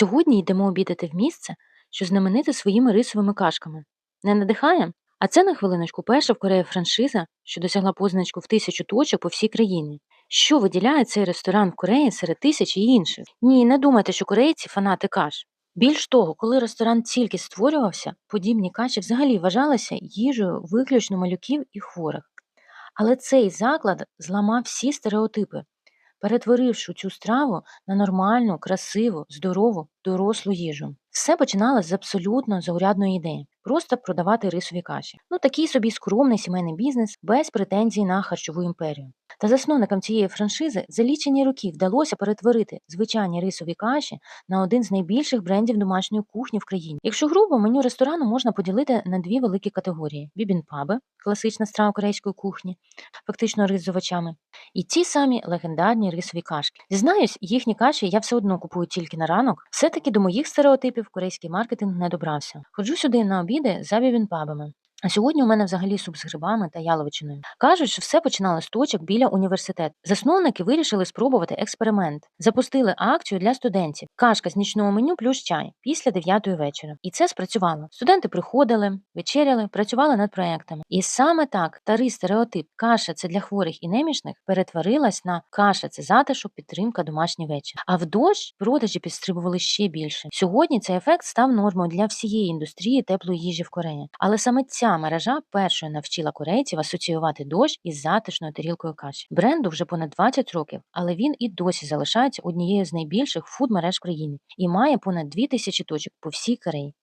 Сьогодні йдемо обідати в місце, що знамените своїми рисовими кашками. Не надихає? А це на хвилиночку перша в Кореї франшиза, що досягла позначку в тисячу точок по всій країні. Що виділяє цей ресторан в Кореї серед тисяч і інших? Ні, не думайте, що корейці фанати каш. Більш того, коли ресторан тільки створювався, подібні каші взагалі вважалися їжею виключно малюків і хворих. Але цей заклад зламав всі стереотипи, перетворивши цю страву на нормальну, красиву, здорову, дорослу їжу. Все починалось з абсолютно заурядної ідеї просто продавати рисові каші. Ну такий собі скромний сімейний бізнес без претензій на харчову імперію. Та засновникам цієї франшизи за лічені роки вдалося перетворити звичайні рисові каші на один з найбільших брендів домашньої кухні в країні. Якщо грубо, меню ресторану можна поділити на дві великі категорії: бібінпаби, класична страва корейської кухні, фактично рис з овочами, і ті самі легендарні рисові кашки. Зізнаюсь, їхні каші я все одно купую тільки на ранок. Все-таки до моїх стереотипів корейський маркетинг не добрався. Ходжу сюди на обіди за бібінпабами. А сьогодні у мене взагалі суп з грибами та яловичиною. Кажуть, що все починалося з точок біля університету. Засновники вирішили спробувати експеримент. Запустили акцію для студентів. Кашка з нічного меню плюс чай після 9 вечора. І це спрацювало. Студенти приходили, вечеряли, працювали над проектами. І саме так старий стереотип каша це для хворих і немічних перетворилась на каша це затишок, підтримка, домашній вечір. А в дощ продажі підстрибували ще більше. Сьогодні цей ефект став нормою для всієї індустрії теплої їжі в Кореї. Але саме ця мережа першою навчила корейців асоціювати дощ із затишною тарілкою каші. Бренду вже понад 20 років, але він і досі залишається однією з найбільших фуд-мереж країни і має понад 2000 точок по всій Кореї.